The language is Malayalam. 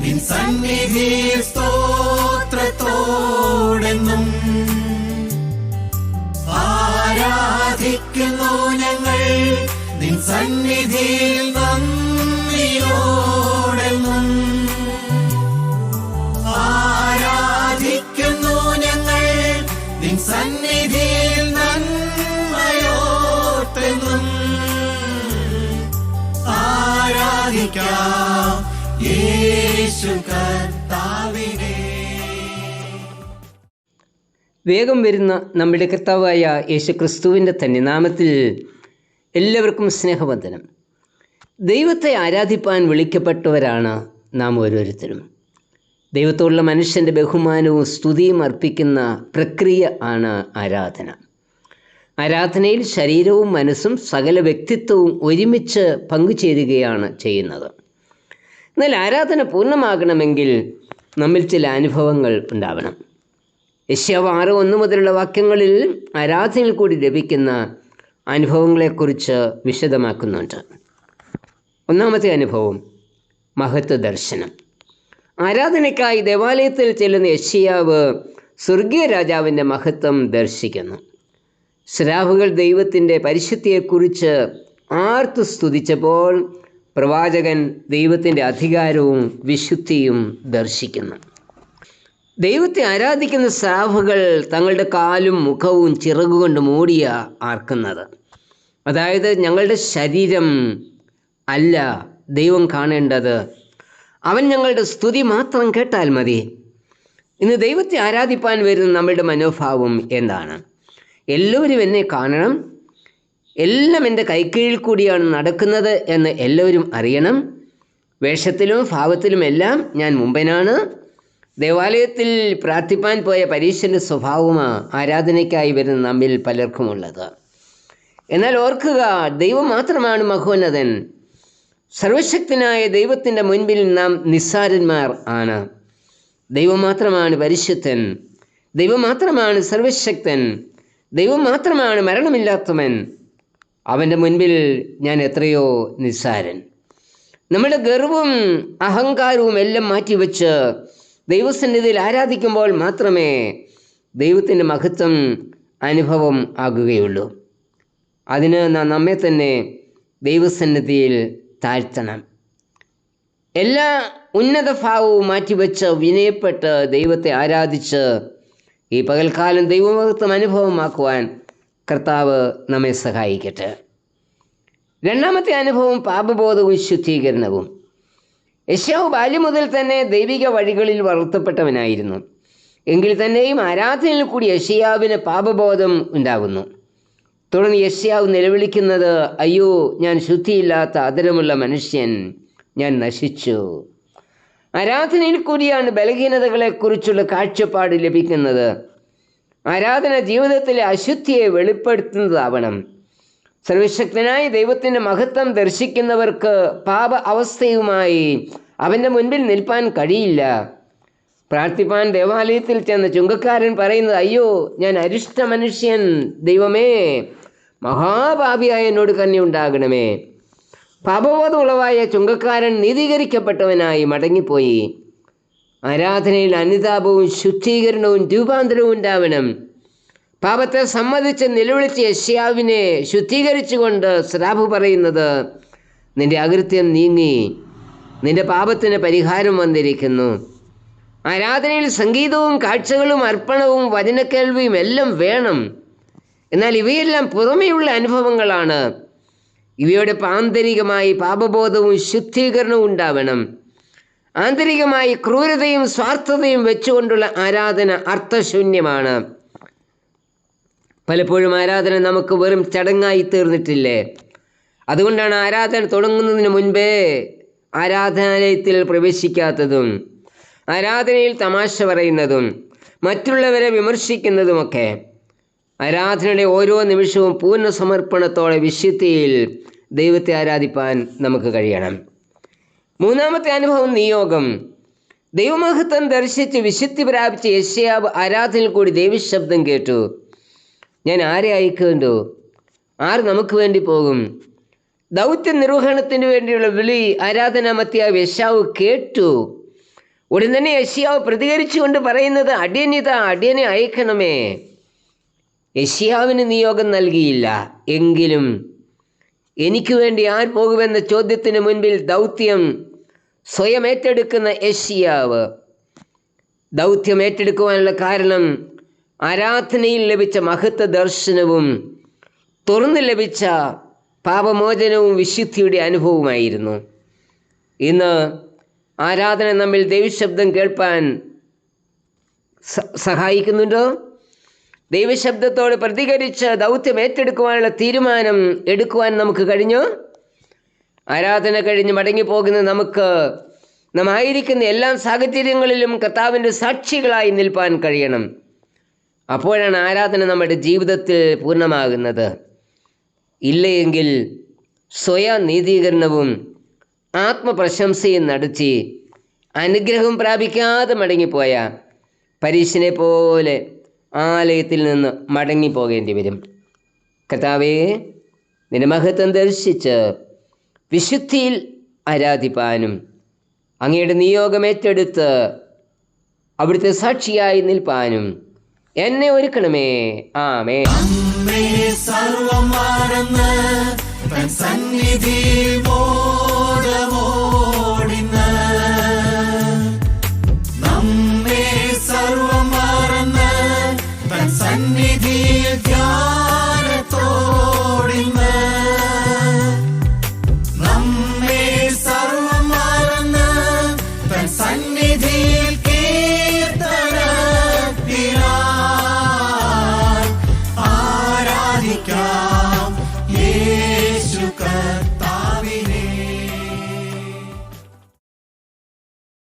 നിൻ സന്നിധി സ്തോത്രത്തോടെന്നും ആരാധിക്കുന്നു ഞങ്ങൾ നിൻ സന്നിധിയിൽ നന്ദിയോടെന്നും ആരാധിക്കുന്നു ഞങ്ങൾ നിൻ സന്നിധിയിൽ നന്മയോട്ടെന്നും ആരാധിക്കാം വേഗം വരുന്ന നമ്മുടെ കർത്താവായ യേശു ക്രിസ്തുവിന്റെ തന്നെ നാമത്തിൽ എല്ലാവർക്കും സ്നേഹവന്ദനം. ദൈവത്തെ ആരാധിപ്പാൻ വിളിക്കപ്പെട്ടവരാണ് നാം ഓരോരുത്തരും. ദൈവത്തോടുള്ള മനുഷ്യന്റെ ബഹുമാനവും സ്തുതിയും അർപ്പിക്കുന്ന പ്രക്രിയ ആണ് ആരാധന. ആരാധനയിൽ ശരീരവും മനസ്സും സകല വ്യക്തിത്വവും ഒരുമിച്ച് പങ്കുചേരുകയാണ് ചെയ്യുന്നത്. എന്നാൽ ആരാധന പൂർണമാകണമെങ്കിൽ നമ്മിൽ ചില അനുഭവങ്ങൾ ഉണ്ടാവണം. യശ്യാവ് ആറ് ഒന്ന് മുതലുള്ള വാക്യങ്ങളിൽ ആരാധനയിൽ കൂടി ലഭിക്കുന്ന അനുഭവങ്ങളെക്കുറിച്ച് വിശദമാക്കുന്നുണ്ട്. ഒന്നാമത്തെ അനുഭവം മഹത്വ ദർശനം ആരാധനയ്ക്കായി ദേവാലയത്തിൽ ചെല്ലുന്ന യശ്യാവ് സ്വർഗീയ രാജാവിന്റെ മഹത്വം ദർശിക്കുന്നു. ശ്രാവുകൾ ദൈവത്തിന്റെ പരിശുദ്ധിയെക്കുറിച്ച് ആർത്തു സ്തുതിച്ചപ്പോൾ പ്രവാചകൻ ദൈവത്തിന്റെ അധികാരവും വിശുദ്ധിയും ദർശിക്കുന്നു. ദൈവത്തെ ആരാധിക്കുന്ന സ്രാവുകൾ തങ്ങളുടെ കാലും മുഖവും ചിറകുകൊണ്ട് മൂടിയ ആർക്കുന്നത്. അതായത് ഞങ്ങളുടെ ശരീരം അല്ല ദൈവം കാണേണ്ടത്. അവൻ ഞങ്ങളുടെ സ്തുതി മാത്രം കേട്ടാൽ മതി. ഇന്ന് ദൈവത്തെ ആരാധിപ്പാൻ വരുന്ന നമ്മളുടെ മനോഭാവം എന്താണ്? എല്ലാവരും എന്നെ കാണണം എല്ലാം എന്റെ കൈക്കീഴിൽ കൂടിയാണ് നടക്കുന്നത് എന്ന് എല്ലാവരും അറിയണം. വേഷത്തിലും ഭാവത്തിലും എല്ലാം ഞാൻ മുമ്പനാണ്. ദേവാലയത്തിൽ പ്രാർത്ഥിപ്പാൻ പോയ പരീക്ഷന്റെ സ്വഭാവമാണ് ആരാധനയ്ക്കായി വരുന്ന നമ്മിൽ പലർക്കുമുള്ളത്. എന്നാൽ ഓർക്കുക ദൈവം മാത്രമാണ് മഹോന്നതൻ. സർവശക്തനായ ദൈവത്തിന്റെ മുൻപിൽ നാം നിസ്സാരന്മാർ ആണ്. ദൈവം മാത്രമാണ് പരിശുദ്ധൻ. ദൈവം മാത്രമാണ് സർവശക്തൻ. ദൈവം മാത്രമാണ് മരണമില്ലാത്തവൻ. അവന്റെ മുൻപിൽ ഞാൻ എത്രയോ നിസ്സാരൻ. നമ്മുടെ ഗർവും അഹങ്കാരവും എല്ലാം മാറ്റിവെച്ച് ദൈവസന്നിധിയിൽ ആരാധിക്കുമ്പോൾ മാത്രമേ ദൈവത്തിന്റെ മഹത്വം അനുഭവം ആകുകയുള്ളൂ. അതിന് നാം നമ്മെ തന്നെ ദൈവസന്നിധിയിൽ താഴ്ത്തണം. എല്ലാ ഉന്നത ഭാവവും മാറ്റിവെച്ച് വിനയപ്പെട്ട് ദൈവത്തെ ആരാധിച്ച് ഈ പകൽക്കാലം ദൈവമഹത്വം അനുഭവമാക്കുവാൻ കർത്താവ് നമ്മെ സഹായിക്കട്ടെ. രണ്ടാമത്തെ അനുഭവം പാപബോധവും ശുദ്ധീകരണവും. യശാവ് ബാല്യം മുതൽ തന്നെ ദൈവിക വഴികളിൽ വളർത്തപ്പെട്ടവനായിരുന്നു. എങ്കിൽ തന്നെയും ആരാധനയിൽ കൂടി യശയാവിന് പാപബോധം ഉണ്ടാകുന്നു. തുടർന്ന് യശയാവ് നിലവിളിക്കുന്നത് അയ്യോ ഞാൻ ശുദ്ധിയില്ലാത്ത അതരമുള്ള മനുഷ്യൻ ഞാൻ നശിച്ചു. ആരാധനയിൽ കൂടിയാണ് ബലഹീനതകളെക്കുറിച്ചുള്ള കാഴ്ചപ്പാട് ലഭിക്കുന്നത്. ആരാധന ജീവിതത്തിലെ അശുദ്ധിയെ വെളിപ്പെടുത്തുന്നതാവണം. സർവശക്തനായ ദൈവത്തിന്റെ മഹത്വം ദർശിക്കുന്നവർക്ക് പാപ അവസ്ഥയുമായി അവന്റെ മുൻപിൽ നിൽപ്പാൻ കഴിയില്ല. പ്രാർത്ഥിപ്പാൻ ദേവാലയത്തിൽ ചെന്ന ചുങ്കക്കാരൻ പറയുന്നത് അയ്യോ ഞാൻ അരിഷ്ട മനുഷ്യൻ ദൈവമേ മഹാപാപിയായ എന്നോട് തന്നെ ഉണ്ടാകണമേ. പാപബോധമുളവായ ചുങ്കക്കാരൻ നീതീകരിക്കപ്പെട്ടവനായി മടങ്ങിപ്പോയി. ആരാധനയിൽ അനുതാപവും ശുദ്ധീകരണവും രൂപാന്തരവും ഉണ്ടാവണം. പാപത്തെ സമ്മതിച്ച് നിലവിളിച്ച് യശ്യാവിനെ ശുദ്ധീകരിച്ചുകൊണ്ട് സ്രാബ് പറയുന്നത് നിന്റെ അകൃത്യം നീങ്ങി നിന്റെ പാപത്തിന് പരിഹാരം വന്നിരിക്കുന്നു. ആരാധനയിൽ സംഗീതവും കാഴ്ചകളും അർപ്പണവും വചനക്കേൾവിയും എല്ലാം വേണം. എന്നാൽ ഇവയെല്ലാം പുറമെയുള്ള അനുഭവങ്ങളാണ്. ഇവയുടെ പാന്തരികമായി പാപബോധവും ശുദ്ധീകരണവും ഉണ്ടാവണം. ആന്തരികമായി ക്രൂരതയും സ്വാർത്ഥതയും വെച്ചുകൊണ്ടുള്ള ആരാധന അർത്ഥശൂന്യമാണ്. പലപ്പോഴും ആരാധന നമുക്ക് വെറും ചടങ്ങായി തീർന്നിട്ടില്ലേ? അതുകൊണ്ടാണ് ആരാധന തുടങ്ങുന്നതിന് മുൻപേ ആരാധനാലയത്തിൽ പ്രവേശിക്കാത്തതും ആരാധനയിൽ തമാശ പറയുന്നതും മറ്റുള്ളവരെ വിമർശിക്കുന്നതുമൊക്കെ ആരാധനയുടെ ഓരോ നിമിഷവും പൂർണ സമർപ്പണത്തോടെ വിശുദ്ധിയിൽ ദൈവത്തെ ആരാധിപ്പാൻ നമുക്ക് കഴിയണം. മൂന്നാമത്തെ അനുഭവം നിയോഗം. ദൈവമഹത്വം ദർശിച്ച് വിശുദ്ധി പ്രാപിച്ച യശയാവ് ആരാധനയിൽ കൂടി ദൈവശബ്ദം കേട്ടു. ഞാൻ ആരെ അയക്കുന്നുണ്ടു ആർ നമുക്ക് വേണ്ടി പോകും? ദൗത്യ നിർവഹണത്തിന് വേണ്ടിയുള്ള വിളി ആരാധന മത്തിയാവ് യശാവ് കേട്ടു. ഉടൻ തന്നെ യശിയാവ് പ്രതികരിച്ചുകൊണ്ട് പറയുന്നത് അടിയനിത അടിയനെ അയക്കണമേ. യശിയാവിന് നിയോഗം നൽകിയില്ല. എങ്കിലും എനിക്ക് വേണ്ടി ആർ പോകുമെന്ന ചോദ്യത്തിന് മുൻപിൽ ദൗത്യം സ്വയം ഏറ്റെടുക്കുന്ന ഏഷ്യാവ്. ദൗത്യം ഏറ്റെടുക്കുവാനുള്ള കാരണം ആരാധനയിൽ ലഭിച്ച മഹത്വ ദർശനവും തുറന്നു ലഭിച്ച പാപമോചനവും വിശുദ്ധിയുടെ അനുഭവമായിരുന്നു ഇന്ന് ആരാധന നമ്മിൽ ദൈവശബ്ദം കേൾപ്പാൻ സഹായിക്കുന്നുണ്ടോ? ദൈവശബ്ദത്തോട് പ്രതികരിച്ച് ദൗത്യം ഏറ്റെടുക്കുവാനുള്ള തീരുമാനം എടുക്കുവാൻ നമുക്ക് കഴിഞ്ഞോ? ആരാധന കഴിഞ്ഞ് മടങ്ങിപ്പോകുന്ന നമുക്ക് നാം ആയിരിക്കുന്ന എല്ലാ സാഹചര്യങ്ങളിലും കർത്താവിന്റെ സാക്ഷികളായി നിൽപ്പാൻ കഴിയണം. അപ്പോഴാണ് ആരാധന നമ്മുടെ ജീവിതത്തിൽ പൂർണമാകുന്നത്. ഇല്ലയെങ്കിൽ സ്വയനീതീകരണവും ആത്മപ്രശംസയും നടത്തി അനുഗ്രഹം പ്രാപിക്കാതെ മടങ്ങിപ്പോയ പരീശനെ പോലെ ആലയത്തിൽ നിന്ന് മടങ്ങിപ്പോകേണ്ടി വരും. കർത്താവേ നിന്റെ മഹത്വം ദർശിച്ച് വിശുദ്ധിയിൽ ആരാധിപ്പാനും അങ്ങയുടെ നിയോഗം ഏറ്റെടുത്ത് അവിടുത്തെ സാക്ഷിയായി നിൽപ്പാനും എന്നെ ഒരുക്കണമേ. ആമേ നമ്മെ സർവം